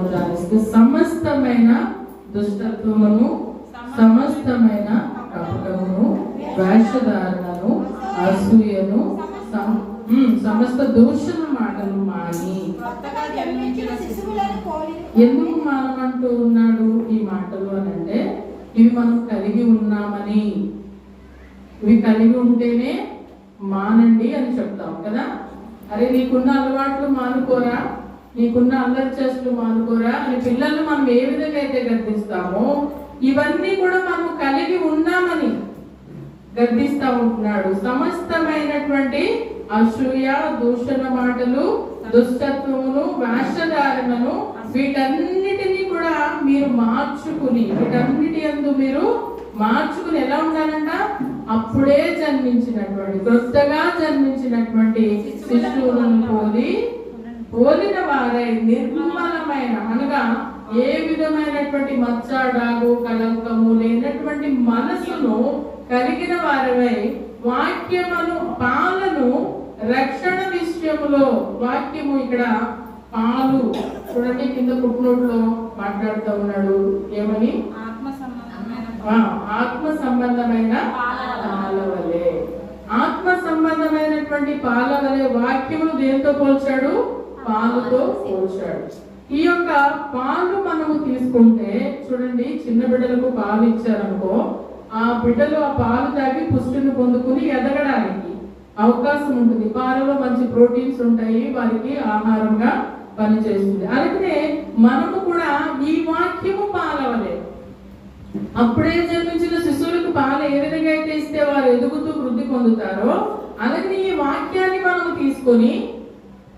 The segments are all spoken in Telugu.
ధ్యానిస్తే సమస్తమైన దుష్టత్వమును సమస్తమైన కపటమును వేషధారణను అసూయను సమస్త దూషణ మాటలు మాని. ఎందుకు మానమంటూ ఉన్నాడు ఈ మాటలు అని అంటే ఇవి మనం కలిగి ఉన్నామని. ఇవి కలిగి ఉంటేనే మానండి అని చెప్తాం కదా. అరే నీకున్న అలవాట్లు మానుకోరా? నీకున్న అల్లరి చేష్టలు మానుకోరా అని పిల్లల్ని మనం ఏ విధంగా అయితే గర్దిస్తామో ఇవన్నీ కూడా మనం కలిగి ఉన్నామని గర్దిస్తా ఉంటున్నాడు. సమస్తమైనటువంటి అసూయ దూషణ మాటలు దుష్టత్వమును వేషధారణను వీటన్నిటినీ కూడా మీరు మార్చుకుని వీటన్నిటి అందు మీరు మార్చుకుని ఎలా ఉండాలంట? అప్పుడే జన్మించినటువంటి కొత్తగా జన్మించినటువంటి శిశువులను పోలి పోలిన వారై నిర్మలమైన అనగా ఏ విధమైనటువంటి మచ్చ డాగు కలంకము లేనటువంటి మనసును కలిగిన వారవై వాక్యమును పాలను రక్షణ విషయములో వాక్యము ఇక్కడ పాలు. చూడండి కింద పుట్టినోట్లో మాట్లాడుతూ ఉన్నాడు. ఏమని? ఆత్మ సంబంధమైన ఆ, ఆత్మ సంబంధమైన పాలవలే. ఆత్మ సంబంధమైనటువంటి పాలవలే వాక్యమును దేంతో పోల్చాడు? పాలుతో పోల్చాడు. ఈ యొక్క పాలు మనము తీసుకుంటే చూడండి చిన్న బిడ్డలకు పాలు ఇచ్చారనుకో ఆ బిడ్డలు ఆ పాలు తాగి పుష్టిని పొందుకుని ఎదగడానికి అవకాశం ఉంటుంది. పాలలో మంచి ప్రోటీన్స్ ఉంటాయి వారికి ఆహారంగా పనిచేస్తుంది. అలాగే మనము కూడా ఈ వాక్యము పాలవలే. అప్పుడే జన్మించిన శిశువులకు పాలు ఏ విధంగా అయితే ఇస్తే వారు ఎదుగుతూ వృద్ధి పొందుతారో అలాగే ఈ వాక్యాన్ని మనము తీసుకొని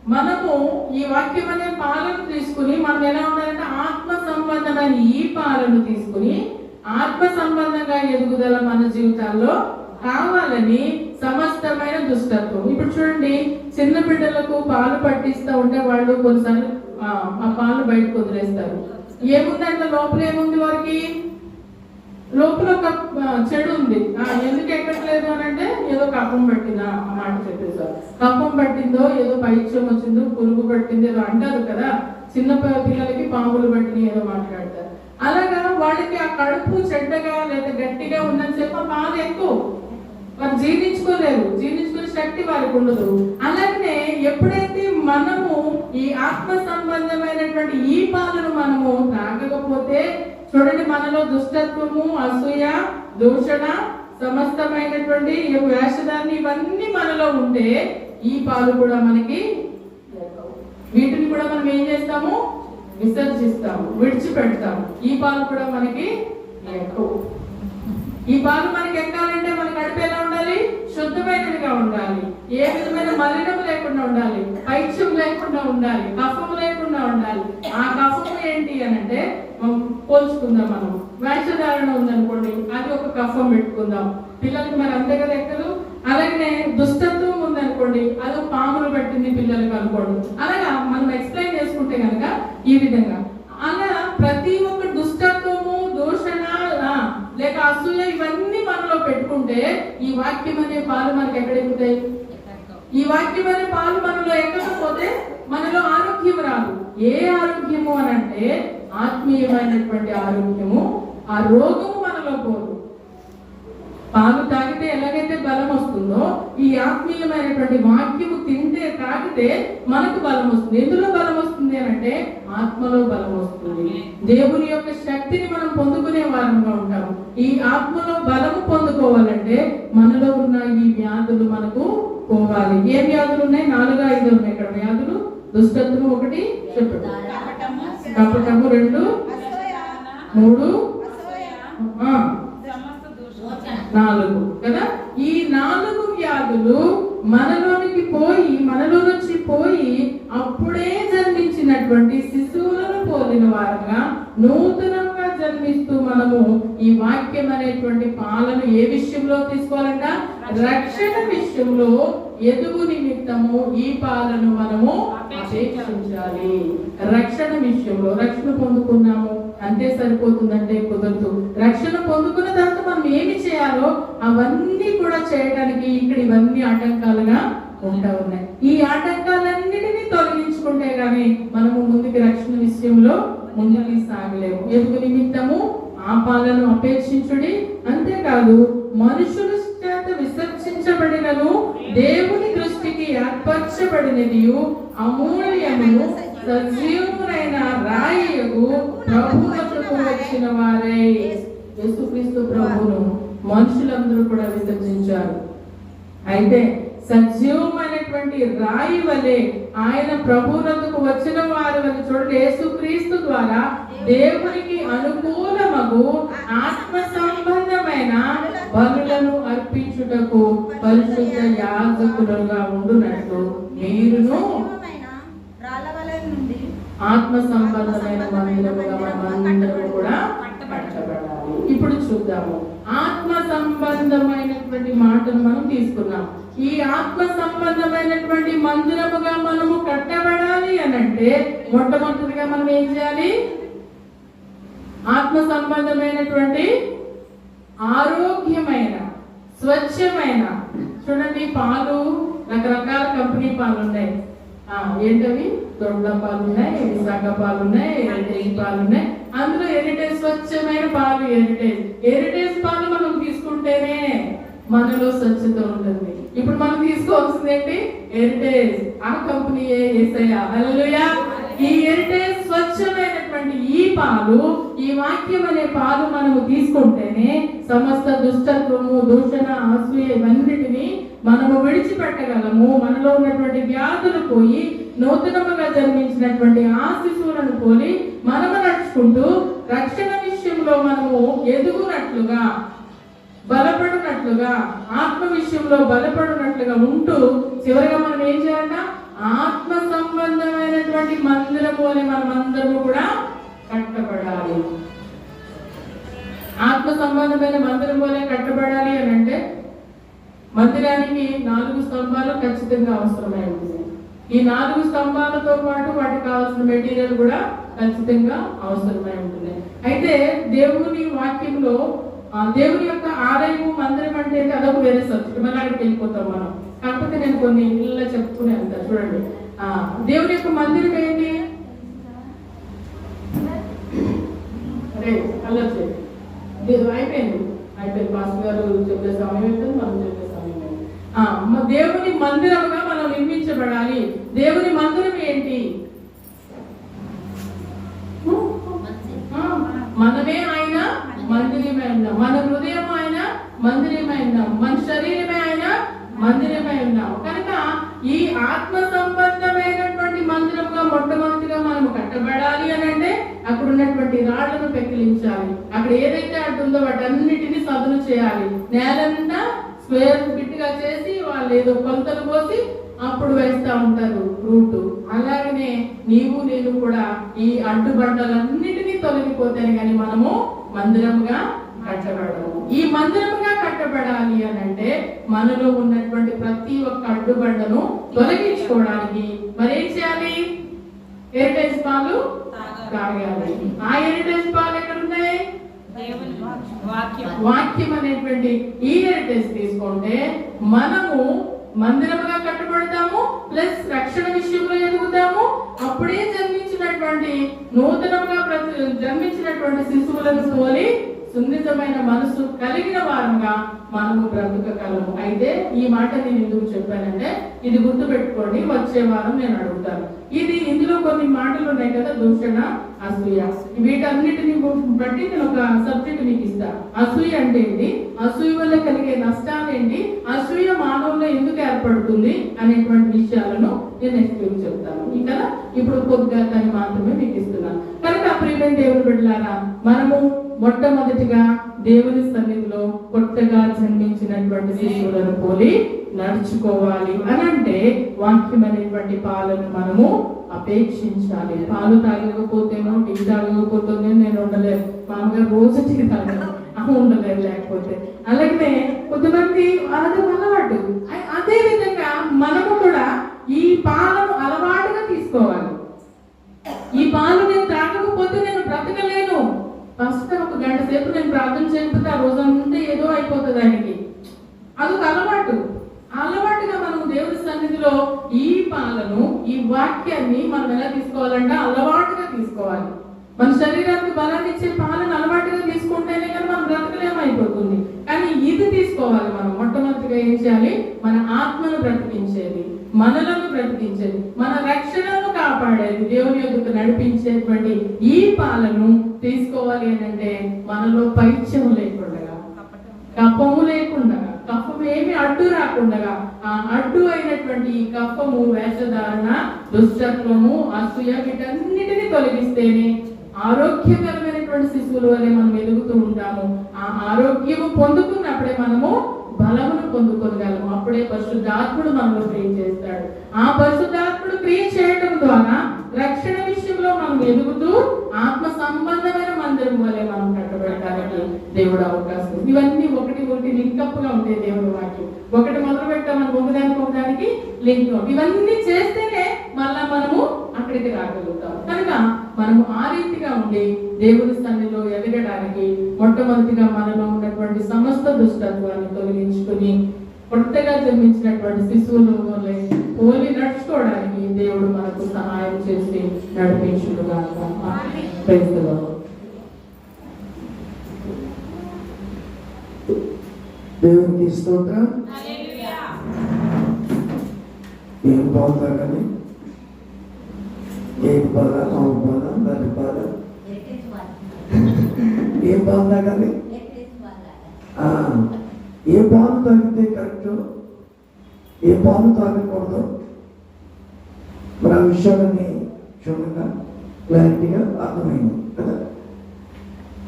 మనము ఈ వాక్యం అనే పాలను తీసుకుని మనం ఎలా ఉండాలంటే ఆత్మ సంబంధమైన ఈ పాలను తీసుకుని ఆత్మ సంబంధంగా ఎదుగుదల మన జీవితాల్లో కావాలని సమస్తమైన దుష్టత్వం. ఇప్పుడు చూడండి చిన్న బిడ్డలకు పాలు పట్టిస్తూ ఉంటే వాళ్ళు కొన్నిసార్లు ఆ, ఆ పాలు బయటకు వదిలేస్తారు. ఏముందంటే? లోపల ఏముంది వారికి? లోపల ఒక చెడు ఉంది. ఆ, ఎందుకు ఎక్కట్లేదు అని అంటే ఏదో కప్పం పట్టిందా ఆ మాట చెప్పేసారు కప్పం పట్టిందో ఏదో పైత్యం వచ్చిందో పురుగు పట్టింది ఏదో అంటారు కదా చిన్న పిల్లలకి పాములు పట్టిన ఏదో మాట్లాడతారు. అలాగా వాళ్ళకి ఆ కడుపు చెడ్డగా లేదా గట్టిగా ఉందని చెప్పి పాలు బాధ ఎక్కువ. వారు జీర్ణించుకోలేరు. జీర్ణించుకునే శక్తి వారికి ఉండదు. అలాగనే ఎప్పుడైతే మనము ఈ ఆత్మ సంబంధమైనటువంటి ఈ పాలను మనము తాగకపోతే చూడండి మనలో దుష్టత్వము అసూయ దూషణ సమస్తమైనటువంటి ఈ వేషధాన్ని ఇవన్నీ మనలో ఉంటే ఈ పాలు కూడా మనకి వీటిని కూడా మనం ఏం చేస్తాము? విసర్జిస్తాము విడిచిపెడతాము. ఈ పాలు కూడా మనకి ఎక్కువ ఈ పాలు మనకి ఎక్కాలంటే మన కడుపు ఎలా ఉండాలి? శుద్ధమైనదిగా ఉండాలి. ఏ విధమైన మలినం లేకుండా ఉండాలి. పైత్యం లేకుండా ఉండాలి. కఫం లేకుండా ఉండాలి. ఆ కఫం ఏంటి అని అంటే పోల్చుకుందాం మనం. వేషధారణ ఉందనుకోండి అది ఒక కఫం పెట్టుకుందాం. పిల్లలకి మరి అంతే కదా ఎక్కదు? అలాగే దుష్టత్వం ఉందనుకోండి అది పాములు పెట్టింది పిల్లలకి అనుకోండి. అలాగా మనం ఎక్స్ప్లెయిన్ చేసుకుంటే కనుక ఈ విధంగా. అలా ప్రతి ఒక్క దుష్టత్వము దూషణ లేక అసూయ ఇవన్నీ మనలో పెట్టుకుంటే ఈ వాక్యం అనే పాలు మనకి ఎక్కడెక్కుతాయి ఈ వాక్యం అనే పాలు మనలో ఎక్కకపోతే మనలో ఆరోగ్యం రాదు. ఏ ఆరోగ్యము అని అంటే ఆత్మీయమైనటువంటి ఆరోగ్యము ఆ రోగము మనలో పోదు. పాలు తాగితే ఎలాగైతే బలం వస్తుందో ఈ ఆత్మీయమైనటువంటి వాక్యము తింటే తాగితే మనకు బలం వస్తుంది. ఎందులో బలం వస్తుంది అని అంటే ఆత్మలో బలం వస్తుంది. దేవుని యొక్క శక్తిని మనం పొందుకునే వారంగా ఉంటాము. ఈ ఆత్మలో బలము పొందుకోవాలంటే మనలో ఉన్న ఈ వ్యాధులు మనకు పోవాలి. ఏ వ్యాధులు ఉన్నాయి? నాలుగు ఐదు ఉన్నాయి. ఇక్కడ వ్యాధులు? దుష్టత్వం ఒకటి చెప్పండి కపటము రెండు మూడు నాలుగు కదా? ఈ నాలుగు వ్యాధులు మనలోనికి పోయి మనలో నుంచి పోయి అప్పుడే జన్మించినటువంటి శిశువులను పోలిన వారుగా నూతనంగా జన్మిస్తూ మనము ఈ వాక్యం అనేటువంటి పాలను ఏ విషయంలో తీసుకోవాలంట? రక్షణ విషయంలో ఎదుగు నిమిత్తము ఈ పాలను మనము అపేక్షించాలి. రక్షణ విషయంలో రక్షణ పొందుకున్నాము. అంతే సరిపోతుందంటే కుదరదు. రక్షణ పొందుకున్న తర్వాత మనం ఏమి చేయాలో అవన్నీ కూడా చేయడానికి ఇక్కడ ఇవన్నీ ఆటంకాలుగా ఉంటా ఉన్నాయి. ఈ ఆటంకాలన్నిటినీ తొలగించుకుంటే గానీ మనము ముందుకి రక్షణ విషయంలో ముందుకు సాగలేము. ఎదుగు నిమిత్తము ఆ పాలను అపేక్షించుడి. అంతేకాదు మనుషులు విసర్జించబడినను దేవుని దృష్టికి ఏర్పరచబడినది అమూల్యము సజీవునైన రాయియగు ప్రభువులకు వచ్చిన వారే. యేసుక్రీస్తు ప్రభును మనుషులందరూ కూడా విసర్జించారు అయితే సజీవమైనటువంటి రాయి వలె ఆయన ప్రభునందుకు వచ్చిన వారు వలె చూడండి. యేసుక్రీస్తు ద్వారా దేవునికి అనుకూలమగు ఆత్మ పరిశుద్ధ యాజకులుగా ఉండునట్లు మీరును రాళ్ళవలె నుండి ఆత్మ సంబంధమైన మందిరముగా మనమందరము కూడా ఇప్పుడు చూద్దాము. ఆత్మ సంబంధమైనటువంటి మాటను మనం తీసుకున్నాం ఈ ఆత్మ సంబంధమైనటువంటి మందిరముగా మనము కట్టబడాలి అని అంటే మొట్టమొదటిగా మనం ఏం చేయాలి? ఆత్మ సంబంధమైనటువంటి ఆరోగ్యమైన స్వచ్ఛమైన చూడండి పాలు రకరకాల కంపెనీ పాలు ఉన్నాయి ఏంటవి? దొడ్ల పాలు ఉన్నాయి విశాఖ పాలు ఉన్నాయి హెరిటేజ్ పాలు ఉన్నాయి అందులో హెరిటేజ్ స్వచ్ఛమైన పాలు హెరిటేజ్ హెరిటేజ్ పాలు మనం తీసుకుంటేనే మనలో స్వచ్ఛత ఉంటుంది. ఇప్పుడు మనం తీసుకోవాల్సింది ఏంటి? హెరిటేజ్ ఆ కంపెనీ ఏసయ్యా. ఈ హెరిటేజ్ స్వచ్ఛమైన ఈ పాలు ఈ వాక్యం అనే పాలు మనము తీసుకుంటేనే సమస్త దుష్టత్వము దూషణ అసూయ ఇవన్నిటిని మనము విడిచిపెట్టగలము. మనలో ఉన్నటువంటి వ్యాధులు పోయి నూతనముగా జన్మించినటువంటి ఆ శిశువులను పోలి మనము నడుచుకుంటూ రక్షణ విషయంలో మనము ఎదుగునట్లుగా బలపడినట్లుగా ఆత్మ విషయంలో బలపడినట్లుగా ఉంటూ చివరిగా మనం ఏం చేయాలంట? ఆత్మ సంబంధమైనటువంటి మందిరము అని మనం అందరము కూడా కట్టబడాలి. ఆత్మ సంబంధమైన మందిరం వలె కట్టబడాలి అని అంటే మందిరానికి నాలుగు స్తంభాలు ఖచ్చితంగా అవసరమై ఉంటుంది. ఈ నాలుగు స్తంభాలతో పాటు వాటికి కావాల్సిన మెటీరియల్ కూడా ఖచ్చితంగా అవసరమై ఉంటుంది. అయితే దేవుని వాక్యంలో దేవుని యొక్క ఆలయము మందిరం అంటే అదొక వేరే సబ్జెక్ట్ మన అక్కడికి వెళ్ళిపోతాం మనం. కాకపోతే నేను కొన్ని ఇళ్ళ చెప్పుకునే ఉంటాను చూడండి. దేవుని యొక్క మందిరం ఏంటి? అరే అల్లొచ్చు ఇది అయిపోయింది. అయిపోయింది. పాస్టర్ గారు చెప్పే సమయం అయిపోయింది మనం చెప్పే సమయం అయిపోయింది. ఆ, దేవుని మందిరముగా మనం నిర్మించబడాలి. దేవుని మందిరం ఏంటి? మనమే ఆయన మందిరమే ఉన్నాం. మన హృదయం ఆయన మందిరమే ఉన్నాం. మన శరీరమే ఆయన మందిరమే ఉన్నాం. కనుక ఈ ఆత్మ సంబంధమైనటువంటి మందిరంగా మొట్టమొదటిగా మనము కట్టబడాలి అని అంటే అక్కడ ఉన్నటువంటి రాళ్ళను పెకిలించాలి. అక్కడ ఏదైతే అడ్డు ఉందో వాటన్నిటిని సదును చేయాలి. నేలంతా స్క్వేర్ ఫిట్గా చేసి వాళ్ళు ఏదో కొంతలు పోసి అప్పుడు వేస్తా ఉంటారు రూట్. అలాగనే నీవు నేను కూడా ఈ అడ్డుబండలన్నిటినీ తొలగిపోతాను కానీ మనము మందిరముగా కట్టబడము. ఈ మందిరముగా కట్టబడాలి అని అంటే మనలో ఉన్నటువంటి ప్రతి ఒక్క అడ్డుబండను తొలగించుకోవడానికి మరేం చేయాలి? హెరిటేజ్ పాలు తాగాలి ఆ హెరిటేజ్ పాలు ఎక్కడ ఉన్నాయి వాక్యం. అనేటువంటి ఈ హెరిటేజ్ తీసుకుంటే మనము మందిరముగా కట్టబడతాము ప్లస్ రక్షణ విషయంలో ఎదుగుతాము. అప్పుడే జన్మించినటువంటి నూతనంగా జన్మించినటువంటి శిశువులను పోలి సున్నితమైన మనసు కలిగిన వారంగా మనము బ్రతకగలము. అయితే ఈ మాట నేను ఎందుకు చెప్పానంటే ఇది గుర్తు పెట్టుకోండి వచ్చే వారం నేను అడుగుతాను. ఇది ఇందులో కొన్ని మాటలు ఉన్నాయి కదా దూషణ. అసూయ. వీటన్నిటిని బట్టి నేను ఒక సబ్జెక్ట్ మీకు ఇస్తా. అసూయ అంటే ఏంటి? అసూయ వల్ల కలిగే నష్టాలు ఏంటి? అసూయ మానవుల్లో ఎందుకు ఏర్పడుతుంది అనేటువంటి విషయాలను నేను ఎక్స్ప్లెయిన్ చెప్తాను. ఇంకా ఇప్పుడు కొద్దిగా దాన్ని మాత్రమే మీకు ఇస్తున్నాను. కనుక ప్రియమైన దేవుడు బిడ్డలారా మనము మొట్టమొదటిగా దేవుని సన్నిధిలో కొత్తగా జన్మించినటువంటి శిశువులను పోలి నడుచుకోవాలి అని అంటే వాక్యమైనటువంటి పాలను మనము అపేక్షించాలి. పాలు తాగకపోతేనో టీ తాగకపోతేనే నేను ఉండలేను. మామగారు రోజు టీ తాగను ఉండలేదు లేకపోతే. అలాగే కొంతమంది అది అలవాటు. అదే విధంగా మనము కూడా ఈ పాలను అలవాటుగా తీసుకోవాలి. ఈ పాలు నేను తాగకపోతే నేను బ్రతకలేను. ఫస్ట్ ఒక గంట సేపు నేను ప్రార్థన చేయకపోతే ఆ రోజంతా ఏదో అయిపోతుంది ఆయనకి. అదొక అలవాటు. అలవాటుగా మనం దేవుడి సన్నిధిలో ఈ పాలను ఈ వాక్యాన్ని మనం ఎలా తీసుకోవాలంటే అలవాటుగా తీసుకోవాలి. మన శరీరానికి బలాన్ని ఇచ్చే పాలను అలవాటుగా తీసుకుంటేనే కానీ మనం బ్రతకలేమైపోతుంది కానీ ఇది తీసుకోవాలి మనం. మొట్టమొదటిగా ఏం చేయాలి? మన ఆత్మను బ్రతికించేది. మనలను బ్రతికించేది మన రక్షణను కాపాడేది దేవుని యొక్క నడిపించేటువంటి ఈ పాలను తీసుకోవాలి అని అంటే మనలో పైత్యము లేకుండా కఫము లేకుండా కఫము ఏమి అడ్డు రాకుండా ఆ అడ్డు అయినటువంటి ఈ కఫము వేషధారణ దుష్టత్వము అసూయ వీటన్నిటిని తొలగిస్తేనే ఆరోగ్యకరమైనటువంటి శిశువుల వలె మనం ఎదుగుతూ ఉంటాము. ఆ ఆరోగ్యము పొందుకున్నప్పుడే మనము బలమును పొందుకోగలము అప్పుడే పరిశుద్ధాత్ముడు మనలో క్రియ చేస్తాడు. ఆ పరిశుద్ధాత్ముడు క్రియ చేయడం ద్వారా రక్షణ విషయంలో మనం ఎదుగుతూ ఆత్మ సంబంధమైన మందిరం వలె మనం కట్టబెట్టడానికి దేవుడు అవకాశం. ఇవన్నీ ఒకటి ఒకటి లింక్గా ఉంటాయి దేవుడు వాక్యం. ఒకటి మొదలు పెట్టామని ఒకదానికి ఒకదానికి లింక్ ఇవన్నీ చేస్తేనే మళ్ళా మనము అక్కడికి రాగలుగుతాం కనుక మనము ఆ రీతిగా ఉండి దేవుని సన్నిధిలో ఎదగడానికి మొట్టమొదటిగా మనలో ఉన్నటువంటి సమస్త దుష్టత్వాన్ని తొలగించుకుని కొత్తగా జన్మించినటువంటి శిశువులు వలె పోలి నడుచుకోవడానికి దేవుడు మనకు సహాయం చేసి నడిపించుడుగా దేవునికి స్తోత్రం. ఏం బాగుందా కానీ ఏం బాధ అవును బాధ దాని బాధ ఏం కానీ ఆ, ఏ పాలు తాగితే కరెక్ట్? ఏ పాలు తాగకూడదు? మరి ఆ విషయాలని క్షుణ్ణంగా క్లారిటీగా అర్థమైంది కదా?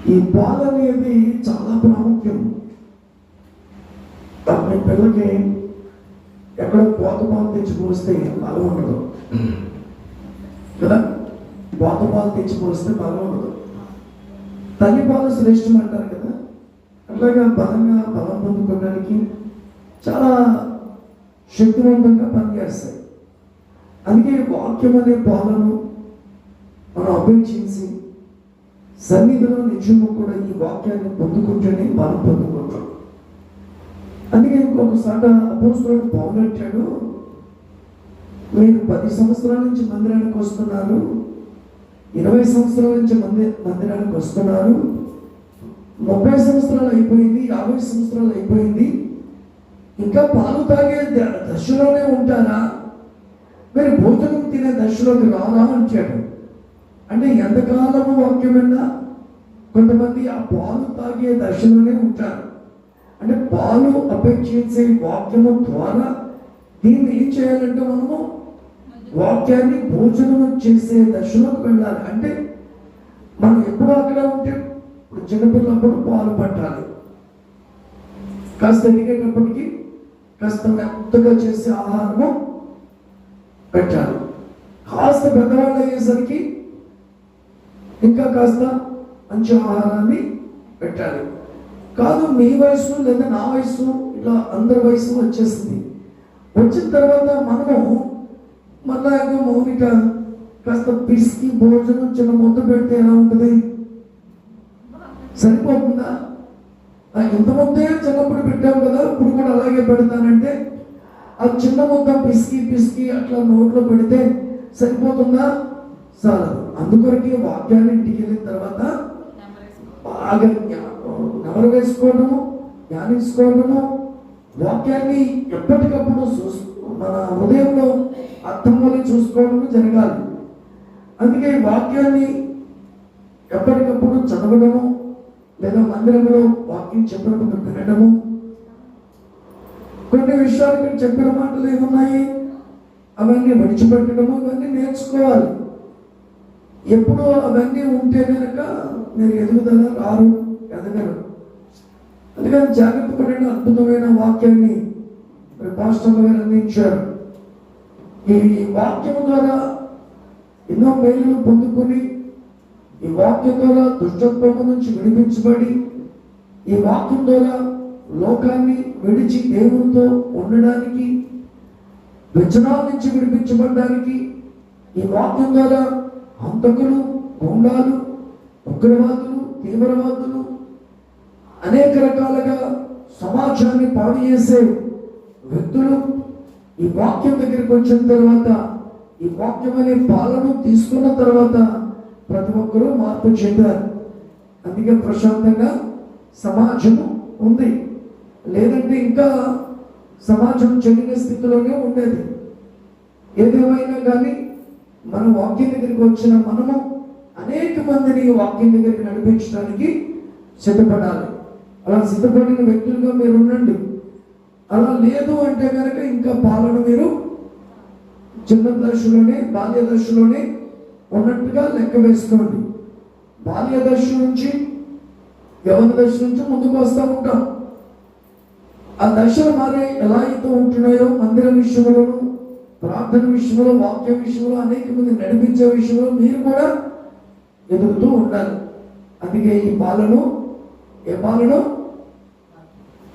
ఈ పాలు అనేది చాలా ప్రాముఖ్యం. మీ పిల్లకి ఎక్కడో పోత పాలు తెచ్చి పోస్తే బలం ఉండదు. కదా? పోత పాలు తెచ్చి పోలిస్తే బలం ఉండదు. తల్లి పాలు శ్రేష్టం అంటారు కదా? అట్లాగా బలంగా బలం పొందుకోవడానికి చాలా శక్తివంతంగా పనిచేస్తాయి. అందుకే వాక్యం అనే పాలను మనం అపేక్షించి సన్నిధిలో నిజము కూడా ఈ వాక్యాన్ని పొందుకుంటేనే బలం పొందుకుంటాం. అందుకే ఇంకొకసారి అపోస్తుడు పౌలు అంటాడు మీరు పది సంవత్సరాల నుంచి మందిరానికి వస్తున్నారు ఇరవై సంవత్సరాల నుంచి మంది మందిరానికి వస్తున్నారు ముప్పై సంవత్సరాలు అయిపోయింది యాభై సంవత్సరాలు అయిపోయింది ఇంకా పాలు తాగే దశలోనే ఉంటారా? మీరు భోజనం తినే దశలోకి రారా అంటాడు అంటే ఎంతకాలము వాక్యమైనా కొంతమంది ఆ పాలు తాగే దశలోనే ఉంటారు. అంటే పాలు అపేక్షించే వాక్యము ద్వారా దీన్ని ఏం చేయాలంటే మనము వాక్యాన్ని భోజనం చేసే దశలోకి వెళ్ళాలి. అంటే మనం ఎప్పుడు అక్కడ ఉంటే ఇప్పుడు చిన్నపిల్లప్పుడు పాలు పట్టాలి. కాస్త ఎదిగేటప్పటికీ కాస్త మెత్తగా చేసే ఆహారము పెట్టాలి. కాస్త పెద్దవాళ్ళు అయ్యేసరికి ఇంకా కాస్త మంచి ఆహారాన్ని పెట్టాలి. కాదు మీ వయసు లేదా నా వయసు ఇట్లా అందరి వయసు వచ్చేసింది. వచ్చిన తర్వాత మనము మళ్ళా ఇంకా మౌనిక కాస్త పిసికి భోజనం చిన్న ముద్ద పెడితే ఎలా ఉంటుంది? సరిపోతుందా? ఇంత ముద్దే చిన్నప్పుడు పెట్టాం కదా ఇప్పుడు కూడా అలాగే పెడతానంటే ఆ చిన్న ముద్ద పిసికి పిసికి అట్లా నోట్లో పెడితే సరిపోతుందా? చాలదు. అందుకొరకే వాక్యాన్ని ఇంటికి వెళ్ళిన తర్వాత బాగా నెమరు వేసుకోవడము ధ్యానించుకోవడము వాక్యాన్ని ఎప్పటికప్పుడు చూసు మన హృదయంలో అర్థం వల్ల చూసుకోవడము జరగాలి. అందుకే వాక్యాన్ని ఎప్పటికప్పుడు చదవడము లేదా మందిరంలో వాక్యం చెప్పినప్పుడు వినడము. కొన్ని విషయాలు మీరు చెప్పిన మాటలు ఏమున్నాయి? అవన్నీ విడిచిపెట్టడము ఇవన్నీ నేర్చుకోవాలి. ఎప్పుడూ అవన్నీ ఉంటే కనుక మీరు ఎదుగుదల రారు ఎదగరు. అందుకని జాగ్రత్త పడిన అద్భుతమైన వాక్యాన్ని మరి పాస్టర్లు గారు అందించారు. ఈ వాక్యం ద్వారా ఎన్నో మేలులు పొందుకొని ఈ వాక్యం ద్వారా దుష్టత్వము నుంచి విడిపించబడి ఈ వాక్యం ద్వారా లోకాన్ని విడిచి దేవునితో ఉండడానికి విచనాల నుంచి విడిపించబడడానికి ఈ వాక్యం ద్వారా హంతకులు గుండాలు ఉగ్రవాదులు తీవ్రవాదులు అనేక రకాలుగా సమాజాన్ని పాడు చేసే వ్యక్తులు ఈ వాక్యం దగ్గరికి వచ్చిన తర్వాత ఈ వాక్యం అనే పాలన తీసుకున్న తర్వాత ప్రతి ఒక్కరూ మార్పు చెందారు. అందుకే ప్రశాంతంగా సమాజము ఉంది. లేదంటే ఇంకా సమాజం చెందిన స్థితిలోనే ఉండేది. ఏదేమైనా కానీ మన వాక్యం దగ్గరికి వచ్చిన మనము అనేక మందిని వాక్యం దగ్గరికి నడిపించడానికి సిద్ధపడాలి. అలా సిద్ధపడిన వ్యక్తులుగా మీరు ఉండండి. అలా లేదు అంటే కనుక ఇంకా పాలన మీరు చిన్న దశలోనే బాల్య దశలోనే ఉన్నట్టుగా లెక్క వేసుకోండి. బాల్య దశ నుంచి యవన దశ నుంచి ముందుకు వస్తూ ఉంటాం. ఆ దశలు మారే ఎలా అయితే ఉంటున్నాయో మందిర విషయంలోనూ ప్రార్థన విషయంలో వాక్య విషయంలో అనేక మంది నడిపించే విషయంలో మీరు కూడా ఎదుగుతూ ఉండాలి. అందుకే ఈ పాలను ఏ పాలను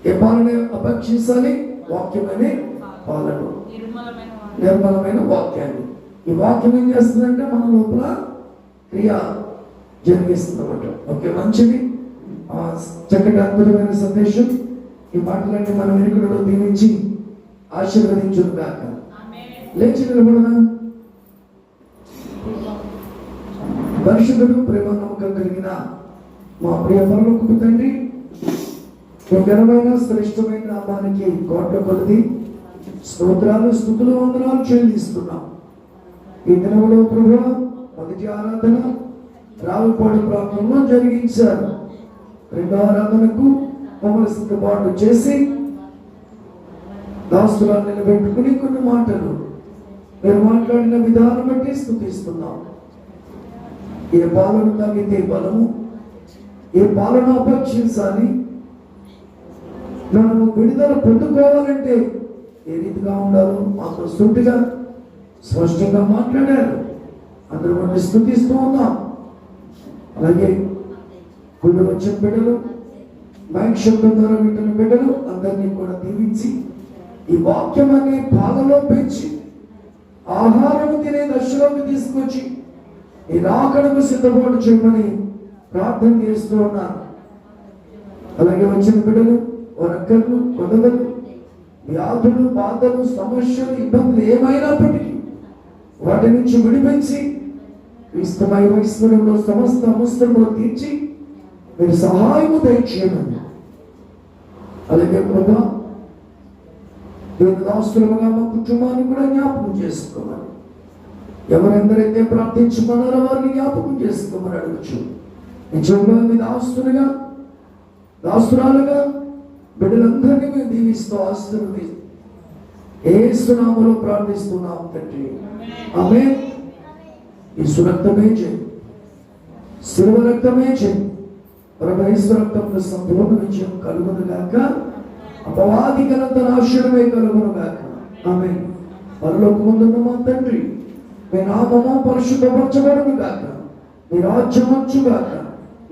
ఏ పాలన అపేక్షించాలి వాక్యమనే పాలను. నిర్మలమైన వాక్యం. నిర్మలమైన వాక్యాన్ని ఈ వాక్యం ఏం చేస్తుందంటే మన లోపల క్రియ జరిగిస్తుంది అన్నమాట ఓకే మంచిది. చక్కటి అద్భుతమైన సందేశం. ఈ మాటలన్నీ మనం వెనుకలో దీవించి ఆశీర్వదించును కాక. లేచి నిలబడదాం. పరిశుద్ధుడు ప్రేమ నమ్మకం కలిగిన మా ప్రియ తండ్రి మీ ఘనమైన శ్రేష్టమైన నామానికి కోట్ల కొలది స్తోత్రాలు స్థుతులు వందనాలు చెల్లిస్తున్నాం. ఈ దినంలో ప్రభు మొదటి ఆరాధన రావుపాడు ప్రాంతంలో జరిగించారు. రెండో ఆరాధనకు మమ్మల్ని సిద్ధపాటు చేసి దాస్తులను నిలబెట్టుకుని కొన్ని మాటలు మీరు మాట్లాడిన విధానం బట్టి స్థుతిస్తున్నాం. ఏ పాలన తగ్గితే బలము ఏ పాలన అపేక్షించాలి మనము విడుదల పొందుకోవాలంటే ఏ రీతిగా ఉండాలో మాకు సూటిగా స్పష్టంగా మాట్లాడారు. అందరూ మనం స్థుతిస్తూ ఉన్నాం. అలాగే కొన్ని వచ్చిన బిడ్డలు మైక్ శబ్దం ద్వారా వింటున్న బిడ్డలు అందరినీ కూడా దీవించి ఈ వాక్యం అనే పాలలో పెంచి ఆహారం తినే దశలోకి తీసుకొచ్చి ఈ రాకడకు సిద్ధపాటు చేయమని ప్రార్థన చేస్తూ ఉన్నాను అలాగే వచ్చిన బిడ్డలు వరకలు కొదవలు వ్యాధులు బాధలు సమస్యలు ఇబ్బందులు ఏమైనప్పటికీ వాటి నుంచి విడిపించి క్రీస్తుమై వైశ్వరంలో సమస్త అవసరంలో తీర్చి మీరు సహాయము దయచేయమని అలాగే ప్రభా దేవుని దాస్తులుగా మా కుటుంబాన్ని కూడా జ్ఞాపకం చేసుకోమని ఎవరెందరైతే ప్రార్థించుకున్నారో వారిని జ్ఞాపకం చేసుకోమని అడగచ్చు నిజంగా మీ దాస్తులుగా దాస్తురాలుగా బిడ్డలందరినీ మేము దీవిస్తూ ఆశీర్వది ఏ సునామలో ప్రార్థిస్తున్నాం తండ్రి. ఆమె ఈ సురక్తమే చేయి శిలువ రక్తమే చేయి పరమేశ్వర రక్తంలో సంపూర్ణ విజయం కలుగును గాక. అపవాది కనంత నాశనమే కలుగును గాక. ఆమె పరలోక ముందున్న మా తండ్రి? మీ నామము పరిశుద్ధపరచబడును గాక. మీ రాజ్యం వచ్చు గాక.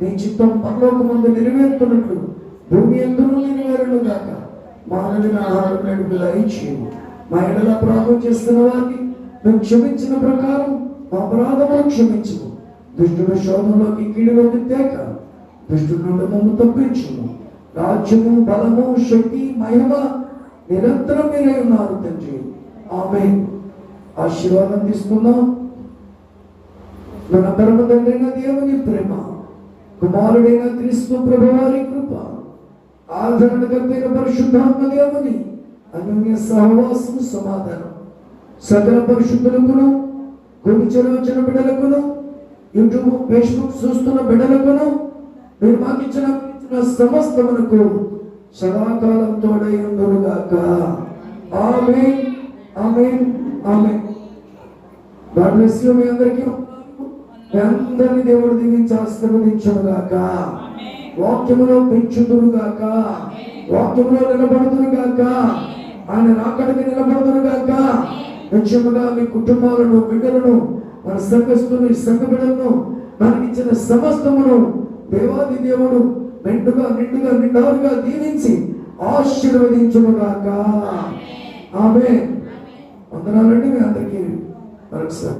మీ చిత్తం పరలోక ముందు నెరవేరుతున్నట్లు భూమి ఎందును నెరవేరును కాక మానవుని ఆహారం నడుపు దయచేయము మా ఎడల అపరాధం చేస్తున్న వారిని మేము క్షమించిన ప్రకారం మా అపరాధములు క్షమించము. దుష్టుడు శోధంలోకి కీడులోకి తేక దుష్టుడు నుండి మమ్ము రాజ్యము బలము శక్తి మహిమ నిరంతరం మీరే ఉన్నారు తండ్రి. ఆమె ఆశీర్వాదం తీసుకుందాం. మన పరమ తండ్రైన దేవుని ప్రేమ కుమారుడైన క్రీస్తు ప్రభువారి కృప ఆదరణకర్తైన పరిశుద్ధాత్మ దేవుని అనన్య సహవాసము సమాధానం. సకల పరిశుద్ధులకును గుడిచెలు వచ్చిన బిడ్డలకును యూట్యూబ్ ఫేస్బుక్ చూస్తున్న బిడ్డలకును మీరు మాకు ఇచ్చిన సమస్తమునకు సదాకాలం తోడై ఉండుగాక ఆమె ఆమె ఆమె గాడ్ బ్లెస్ యు మీ అందరికీ. మీ అందరినీ దేవుడు దీవించి ఆశీర్వదించుగాక వాక్యములో పెంచుదురు గాక. వాక్యములో నిలబడుదురు గాక. ఆయన రాకడికి నిలబడుదురు గాక. నిత్యముగా మీ కుటుంబాలను బిడ్డలను మన సంఘస్థుని సంఘ బిడ్డలను మనకిచ్చిన సమస్తమును దేవాది దేవుడు నిండుగా నిండుగా నిండారుగా దీవించి ఆశీర్వదించును గాక. ఆమె వందనాలండి మీ అందరికీ. మరొకసారి.